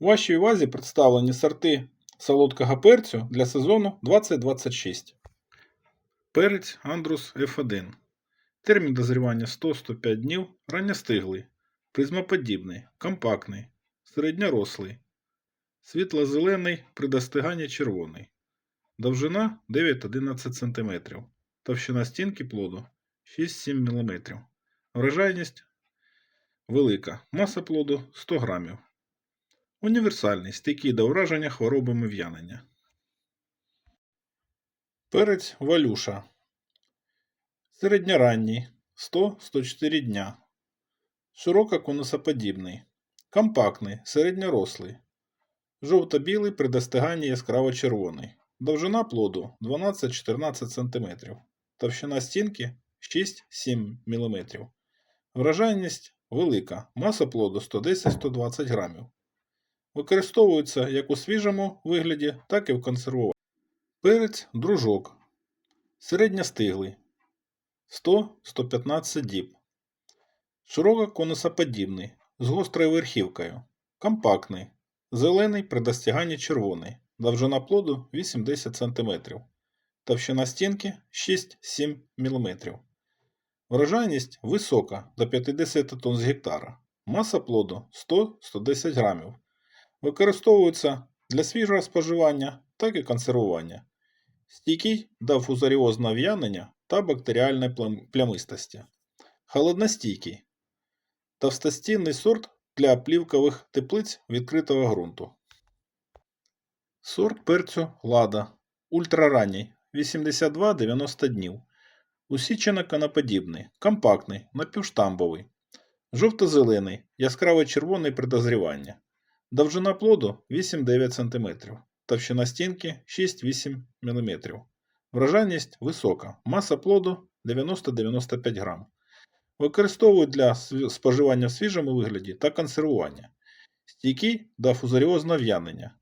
Вашій увазі представлені сорти солодкого перцю для сезону 2026. Перець Андрус F1. Термін дозрівання 100-105 днів, ранньостиглий, призмоподібний, компактний, середньорослий, світло-зелений, при достиганні червоний. Довжина 9-11 см. Товщина стінки плоду 6-7 мм. Врожайність велика. Маса плоду 100 грамів. Універсальний, стійкий до враження хворобами в'янення. Перець валюша. Середньоранній 100-104 дня. Широко конусоподібний. Компактний, середньорослий. Жовто-білий при достиганні яскраво-червоний. Довжина плоду 12-14 см. Товщина стінки 6-7 мм. Врожайність велика. Маса плоду 110-120 грамів. Використовується як у свіжому вигляді, так і в консервованому. Перець дружок. Середньостиглий. 100-115 діб. Широко конусоподібний, з гострою верхівкою. Компактний. Зелений при достиганні червоний. Довжина плоду 8-10 см. Товщина стінки 6-7 мм. Врожайність висока до 50 тонн з гектара. Маса плоду 100-110 грамів. Використовується для свіжого споживання, так і консервування. Стійкий до фузаріозного в'янення та бактеріальної плямистості. Холодностійкий. Товстостінний сорт для плівкових теплиць відкритого ґрунту. Сорт перцю Лада. Ультраранній 82-90 днів. Усічено коноподібний, компактний, напівштамбовий. Жовто-зелений, яскраво червоний при дозріванні. Довжина плоду 8-9 см. Товщина стінки 6-8 мм. Врожайність висока. Маса плоду 90-95 грам. Використовують для споживання в свіжому вигляді та консервування. Стійкий до фузаріозного в'янення.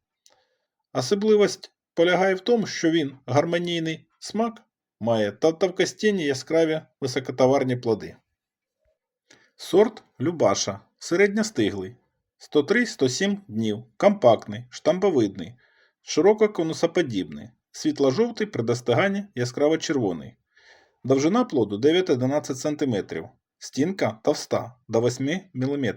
Особливість полягає в тому, що він гармонійний смак має та товкостінні яскраві високотоварні плоди. Сорт Любаша. Середньостиглий. 103-107 днів. Компактний, штамбовидний, широко конусоподібний, світло-жовтий при достиганні яскраво-червоний. Довжина плоду 9-11 см. Стінка товста до 8 мм.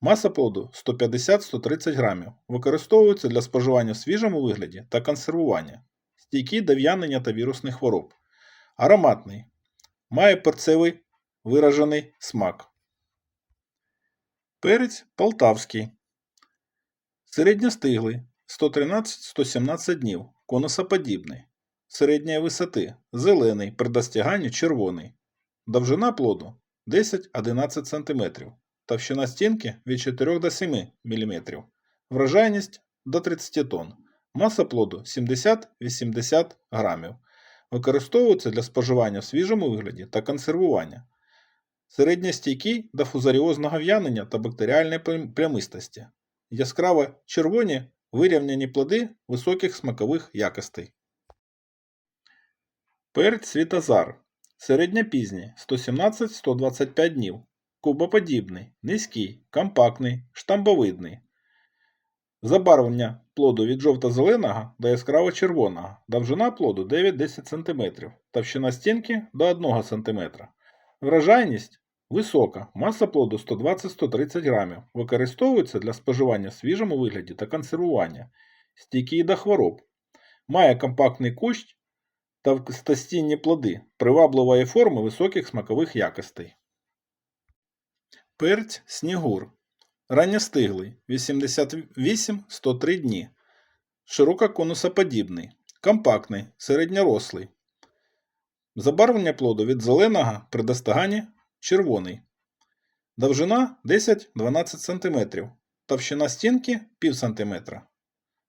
Маса плоду 150-130 грамів. Використовується для споживання в свіжому вигляді та консервування. Стійкий до в'янення та вірусних хвороб. Ароматний. Має перцевий виражений смак. Перець полтавський. Середньостиглий 113-117 днів. Конусоподібний. Середньої висоти. Зелений при достиганні червоний. Довжина плоду 10-11 см. Товщина стінки від 4 до 7 мм. Врожайність до 30 тонн. Маса плоду 70-80 грамів. Використовується для споживання в свіжому вигляді та консервування. Середньостійкий до фузаріозного в'янення та бактеріальної плямистості. Яскраво червоні вирівняні плоди високих смакових якостей. Перець світозар. Середньопізній 117-125 днів. Кубоподібний, низький, компактний, штамбовидний. Забарвлення плоду від жовто-зеленого до яскраво-червоного. Довжина плоду 9-10 см. Товщина стінки до 1 см. Врожайність висока. Маса плоду 120-130 грамів. Використовується для споживання в свіжому вигляді та консервування. Стійкий до хвороб. Має компактний кущ та вкстостінні плоди привабливої форми високих смакових якостей. Перць снігур. Ранньостиглий 88-103 дні. Широко конусоподібний. Компактний, середньорослий. Забарвлення плоду від зеленого при достиганні червоний. Довжина 10-12 см. Товщина стінки 1,5 см.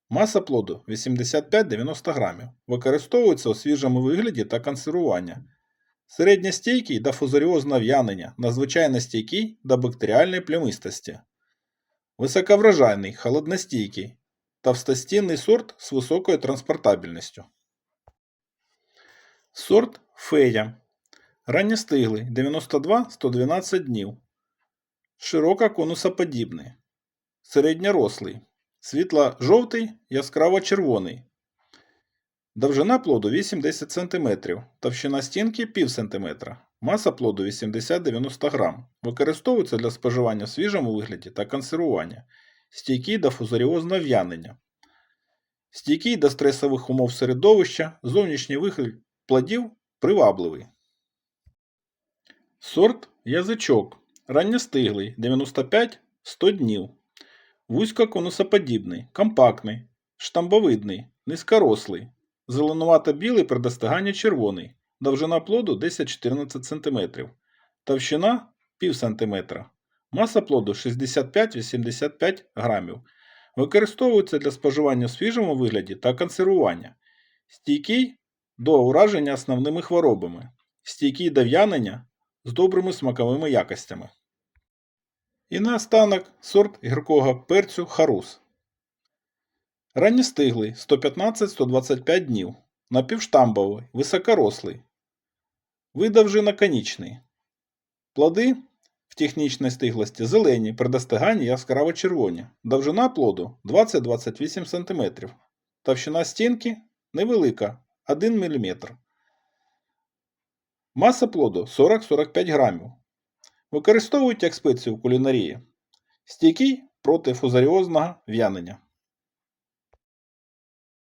Маса плоду 85-90 грамів. Використовується у свіжому вигляді та консервування. Середньостійкий до фузаріозного в'янення, надзвичайно стійкий до бактеріальної плямистості. Високоврожайний, холодностійкий. Товстостінний сорт з високою транспортабельністю. Сорт фея. Ранньостиглий 92-112 днів. Широко конусоподібний. Середньорослий. світло-жовтий, яскраво-червоний. Довжина плоду 8-10 см, товщина стінки 0,5 см, маса плоду 80-90 г. Використовується для споживання в свіжому вигляді та консервування. Стійкий до фузаріозного в'янення. Стійкий до стресових умов середовища, зовнішній вигляд плодів привабливий. Сорт язичок. Ранньостиглий 95-100 днів. Вузькоконусоподібний, компактний, штамбовидний, низькорослий, зеленувато-білий при достиганні червоний, довжина плоду 10-14 см, товщина 0,5 см, маса плоду 65-85 грамів. Використовується для споживання в свіжому вигляді та консервування. Стійкий до ураження основними хворобами, стійкий до в'янення з добрими смаковими якостями. І наостанок сорт гіркого перцю харус. Ранньостиглий 115-125 днів. Напівштамбовий, високорослий. Видовжиноконічний. Плоди в технічній стиглості зелені, при достиганні яскраво червоні. Довжина плоду 20-28 см. Товщина стінки невелика 1 мм. Маса плоду 40-45 грамів. Використовують як спецію в кулінарії. Стійкий проти фузаріозного в'янення.